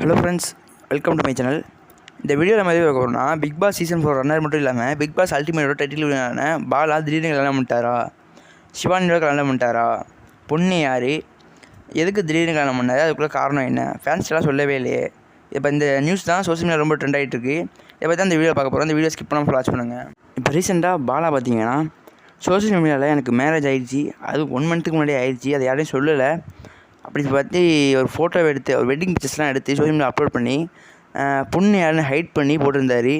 Hello friends welcome to my channel இந்த வீடியோவில் மாதிரி பார்க்க போகிறோம்னா Bigg Boss season four runner மட்டும் இல்லாமல் பிக் பாஸ் அல்டிமேட்டோட டைட்டில் வினான பாலா திடீர்னு கல்யாணம் பண்ணிட்டாரா? சிவானியோட கல்யாணம் பண்ணிட்டாரா? பொண்ணு யார்? எதுக்கு திடீர்னு கல்யாணம் பண்ணார்? அதுக்குள்ள காரணம் என்ன? ஃபேன்ஸ் எல்லாம் சொல்லவே இல்லையே. இப்போ இந்த நியூஸ் தான் சோஷியல் மீடியா ரொம்ப ட்ரெண்ட் ஆகிட்டு இருக்கு. இப்போ தான் இந்த வீடியோ பார்க்க போகிறோம் இந்த வீடியோ ஸ்கிப் பண்ணாமல் வாட்ச் பண்ணுங்கள் இப்போ ரீசெண்டாக பாலா பார்த்தீங்கன்னா சோஷியல் மீடியாவில் எனக்கு மேரேஜ் ஆயிடுச்சு. அது ஒன் மந்த்துக்கு முன்னாடி ஆயிடுச்சு. அதை யாரையும் சொல்லலை. அப்படி பார்த்து ஒரு ஃபோட்டோ எடுத்து ஒரு வெட்டிங் பிக்சர்ஸ்லாம் எடுத்து சோஷியல் மீடியா அப்லோட் பண்ணி பொண்ணு யாருன்னு ஹைட் பண்ணி போட்டிருந்தாரு.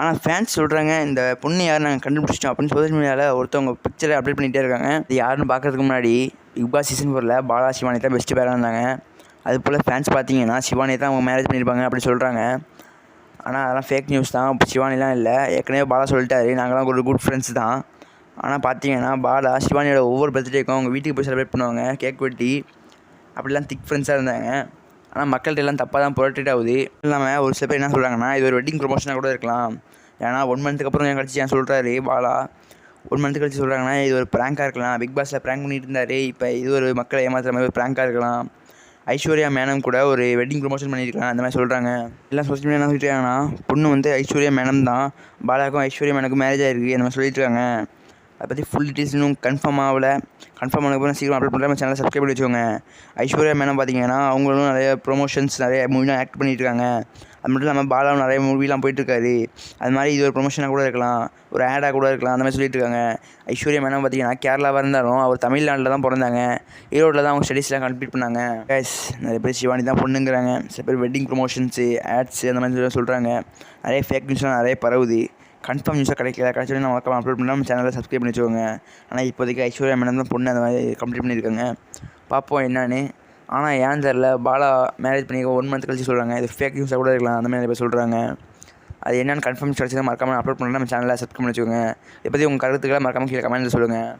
ஆனால் ஃபேன்ஸ் சொல்கிறாங்க இந்த பொண்ணு யார் நாங்கள் கண்டுபிடிச்சிட்டோம் அப்படின்னு சோஷியல் மீடியாவில் ஒருத்தவங்க பிக்சரை அப்டேட் பண்ணிகிட்டே இருக்காங்க. இது யாருன்னு பார்க்குறதுக்கு முன்னாடி பிக் பாஸ் சீசன் ஃபோரில் பாலா சிவானி தான் பெஸ்ட்டு பேராக இருந்தாங்க. அது போல் ஃபேன்ஸ் பார்த்தீங்கன்னா சிவானி தான் அவங்க மேரேஜ் பண்ணியிருப்பாங்க அப்படி சொல்கிறாங்க ஆனால் அதெல்லாம் ஃபேக் நியூஸ் தான். இப்போ சிவானிலாம் இல்லை. ஏற்கனவே பாலா சொல்லிட்டாரு. நாங்களாம் ஒரு குட் ஃப்ரெண்ட்ஸ் தான். ஆனால் பார்த்தீங்கன்னா பாலா சிவானியோட ஒவ்வொரு பர்த்டேக்கும் அவங்க வீட்டுக்கு போய் செலிப்ரேட் பண்ணுவாங்க. கேக் வெட்டி அப்படிலாம் திக் ஃப்ரெண்ட்ஸாக இருந்தாங்க. ஆனால் மக்கள்கிட்ட எல்லாம் தப்பாக தான் புரட்டிட் ஆகுது. இல்லாமல் ஒரு சில பேர் என்ன சொல்கிறாங்கன்னா இது ஒரு வெட்டிங் ப்ரொமோஷனாக கூட இருக்கலாம். ஏன்னா ஒன் மந்த்துக்கு அப்புறம் என் கழிச்சு ஏன் சொல்கிறாரு பாலா ஒன் மந்த்து கழிச்சு சொல்கிறாங்கன்னா இது ஒரு ப்ராங்காக இருக்கலாம். பிக் பாஸில் ப்ராங்க் பண்ணிட்டு இருந்தார். இப்போ இது ஒரு மக்களை ஏமாத்துற மாதிரி ஒரு ப்ராங்காக இருக்கலாம். ஐஸ்வர்யா மேனம் கூட ஒரு வெட்டிங் ப்ரொமோஷன் பண்ணியிருக்கலாம் அந்த மாதிரி சொல்கிறாங்க எல்லாம் சோஷியல் மீடியா என்ன சொல்லிட்டாங்கன்னா பொண்ணு வந்து ஐஸ்வர்யா மேனம் தான். பாலாக்கும் ஐஸ்வர்யா மேனுக்கும் மேரேஜ் ஆகிருக்கு அந்த மாதிரி சொல்லிட்டு இருக்காங்க. அதை பற்றி ஃபுல் டீட்டெயில்ஸ் இன்னும் கன்ஃபார்ம் ஆகல. கன்ஃபார்ம் ஆனதுக்கப்புறம் சீக்கிரம் அப்லோட் பண்ணுற சேனலை சப்ஸ்கிரைப் பண்ணி வச்சுக்கோங்க. ஐஸ்வர்யா மேனம் பார்த்தீங்கன்னா அவங்களும் நிறைய ப்ரொமோஷன்ஸ் நிறைய மூவிலாம் ஆக்ட் பண்ணிட்டு இருக்காங்க. அது மட்டும் இல்லாமல் பாலாவும் நிறைய மூவிலாம் போயிட்டுருக்காரு அது மாதிரி இது ஒரு ப்ரொமோஷனாக கூட இருக்கலாம். ஒரு ஆடாக கூட இருக்கலாம். அந்த மாதிரி சொல்லிட்டு இருக்காங்க. ஐஸ்வர்யா மேனம் பார்த்தீங்கன்னா கேரளாவாக இருந்தாலும் அவர் தமிழ்நாட்டில் தான் பிறந்தாங்க. ஈரோட்டில் தான் அவங்க ஸ்டடீஸ்லாம் கம்ப்ளீட் பண்ணாங்க. கேஸ் நிறைய பேர் சிவானி தான் பொண்ணுங்கிறாங்க. சில பேர் வெட்டிங் ப்ரொமோஷன்ஸு ஆட்ஸ் அந்த மாதிரி சொல்கிறாங்க நிறைய ஃபேக் நியூஸ்லாம் நிறைய பரவுது. கன்ஃபார்ம் நியூஸாக கிடைக்கல. கிடைச்சோடனே நம்ம மறக்காம அப்லோட் பண்ணால் சேனலில் சப்ஸ்கிரைப் பண்ணி வச்சுக்கோங்க. ஆனால் இப்போதைக்கு ஐஸ்வர்யா மேடம் தான் பொண்ணு அந்த மாதிரி கம்ப்ளீட் பண்ணியிருக்காங்க. பார்ப்போம் என்னன்னு. ஆனால் ஏன் தெரில பாலா மேரேஜ் பண்ணி ஒன் மந்த் கழிச்சு சொல்கிறாங்க இது ஃபேக் நியூஸாக கூட இருக்கலாம் அந்த மாதிரி நிறைய பேர் சொல்கிறாங்க அது என்னென்னு கன்ஃபார்ம் கிடைச்சதை மறக்காமல் அப்லோட் பண்ணலாம் நம்ம சேனலை சப்ஸ்கிரைப் பண்ணி வச்சுக்கோங்க. இதை பற்றி உங்கள் கருத்துக்களை மறக்காமல் கீழே கமெண்ட்டில் சொல்லுங்கள்